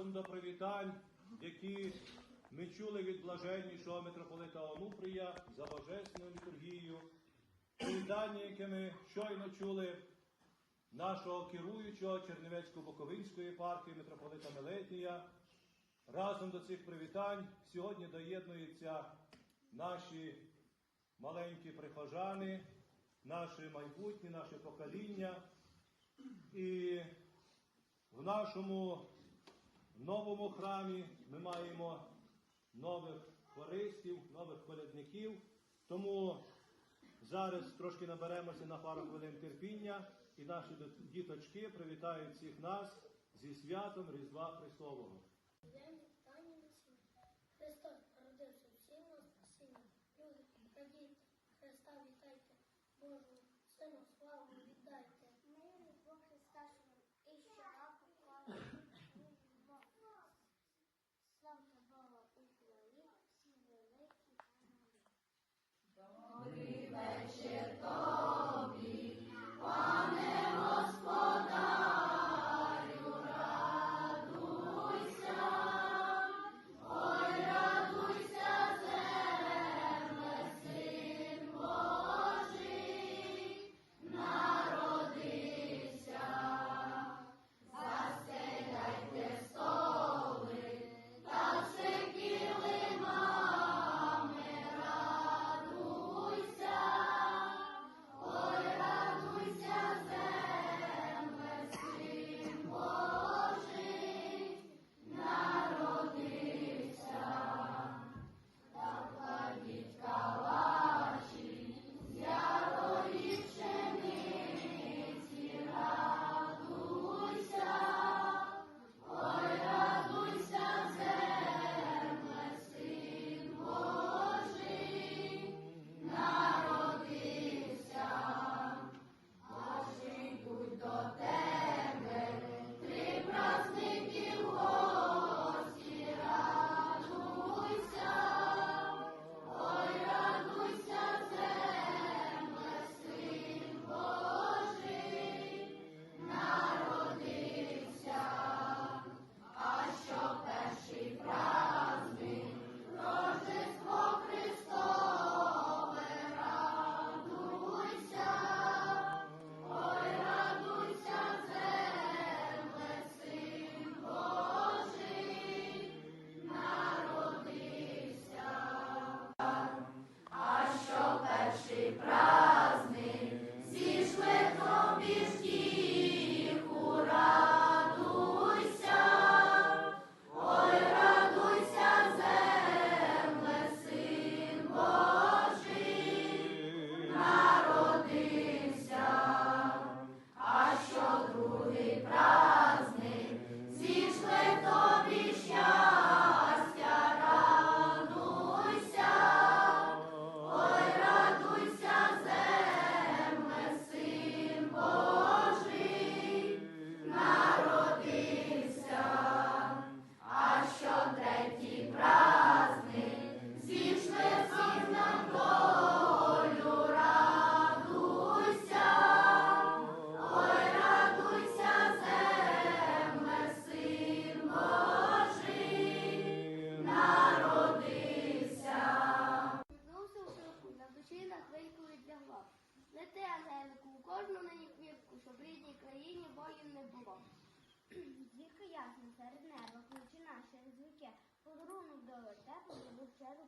разом до привітань, які ми чули від блаженнішого митрополита Онуфрія за божественною літургією. Привітання, яке ми щойно чули нашого керуючого Чернівецько-Буковинської єпархії митрополита Мелетія. Разом до цих привітань сьогодні доєднуються наші маленькі прихожани, наші майбутні, наше покоління. І в нашому новому храмі ми маємо нових хористів, нових колядників. Тому зараз трошки наберемося на пару хвилин терпіння, і наші діточки привітають всіх нас зі святом Різдва Христового. Христос народився всім на спасіння. Люди, радійте, Христа вітайте, Божу, Сину,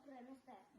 problemas terra.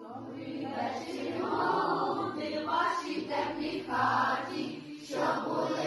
Добрий вечір, молоди, вашій темній хаті, що були.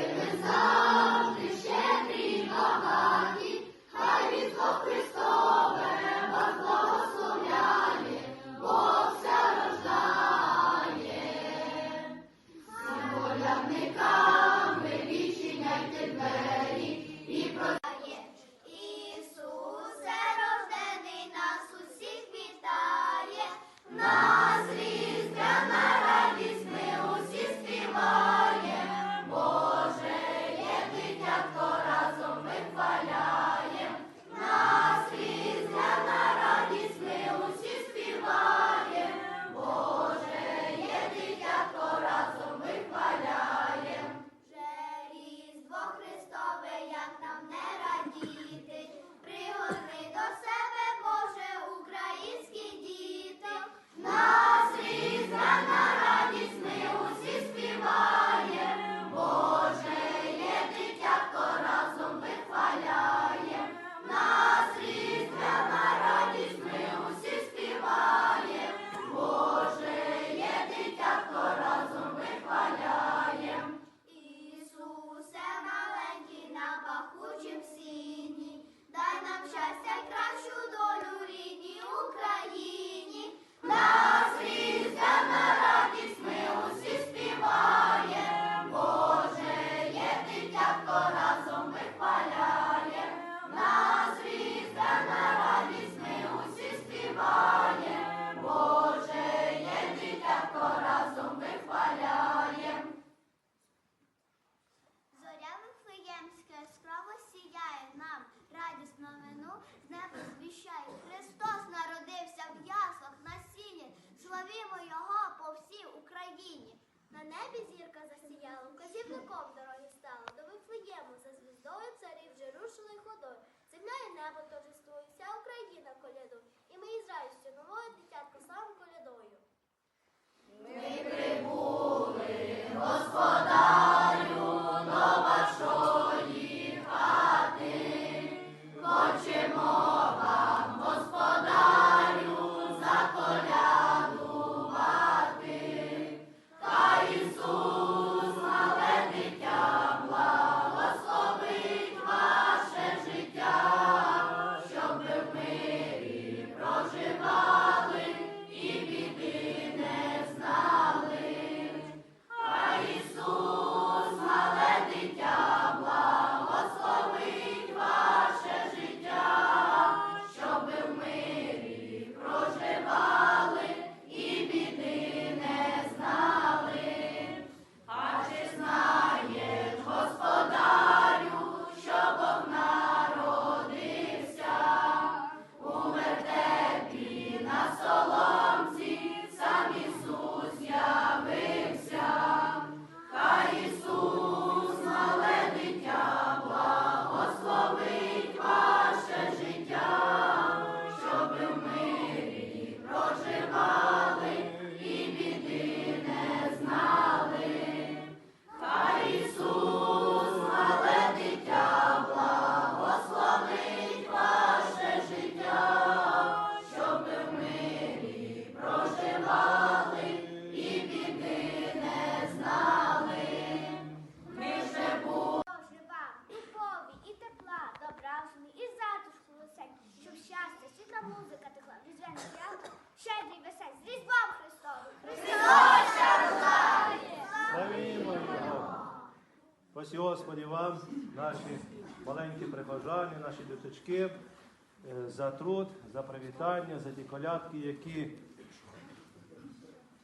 Ось, Господі, вам, наші маленькі прихожани, наші діточки, е, за труд, за привітання, за ті колядки, які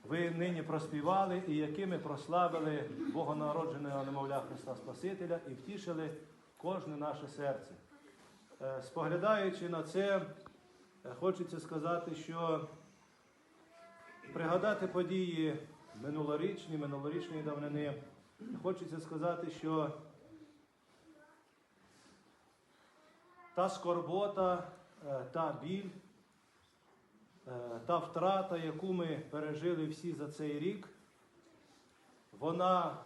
ви нині проспівали і якими прославили Богонародженого немовля Христа Спасителя і втішили кожне наше серце. Е, споглядаючи на це, е, хочеться сказати, що пригадати події минулорічні, минулорічної давнини. Хочеться сказати, що та скорбота, е, та біль, е, та втрата, яку ми пережили всі за цей рік, вона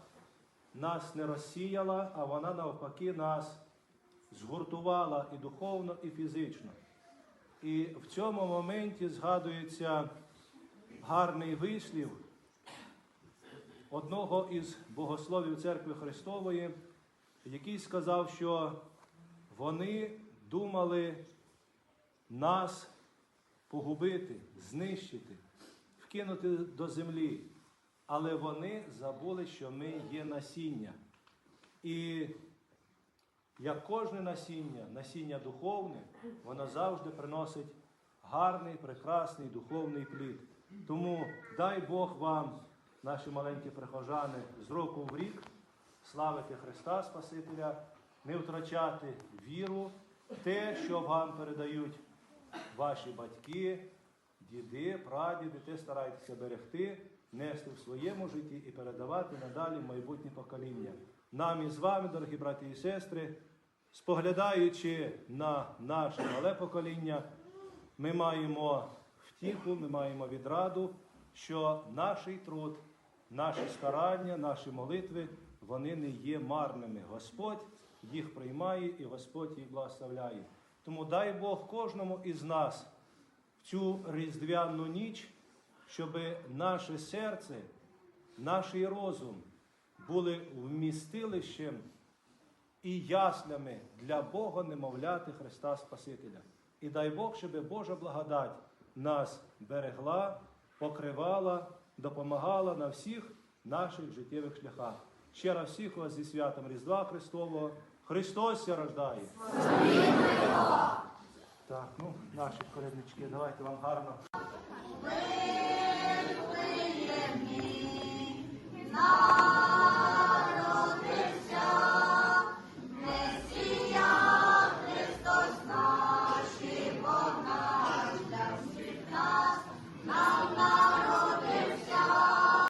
нас не розсіяла, а вона навпаки нас згуртувала і духовно, і фізично. І в цьому моменті згадується гарний вислів одного із богословів церкви Христової, який сказав, що вони думали нас погубити, знищити, вкинути до землі. Але вони забули, що ми є насіння. І як кожне насіння, насіння духовне, воно завжди приносить гарний, прекрасний духовний плід. Тому дай Бог вам, наші маленькі прихожани, з року в рік славити Христа Спасителя, не втрачати віру, те, що вам передають ваші батьки, діди, прадіди, те старайтеся берегти, нести в своєму житті і передавати надалі майбутнє покоління. Нам і з вами, дорогі браті і сестри, споглядаючи на наше мале покоління, ми маємо втіху, ми маємо відраду, що наш труд, наші старання, наші молитви, вони не є марними. Господь їх приймає і Господь їх благословляє. Тому дай Бог кожному із нас в цю різдвяну ніч, щоб наше серце, наш розум були вмістилищем і яслями для Бога немовляти Христа Спасителя. І дай Бог, щоб Божа благодать нас берегла, покривала, допомагала на всіх наших життєвих шляхах. Ще раз всіх вас зі святом Різдва Христового. Христос ся рождає. Так, ну, наші коляднички, давайте вам гарно. Ми, ми, ми,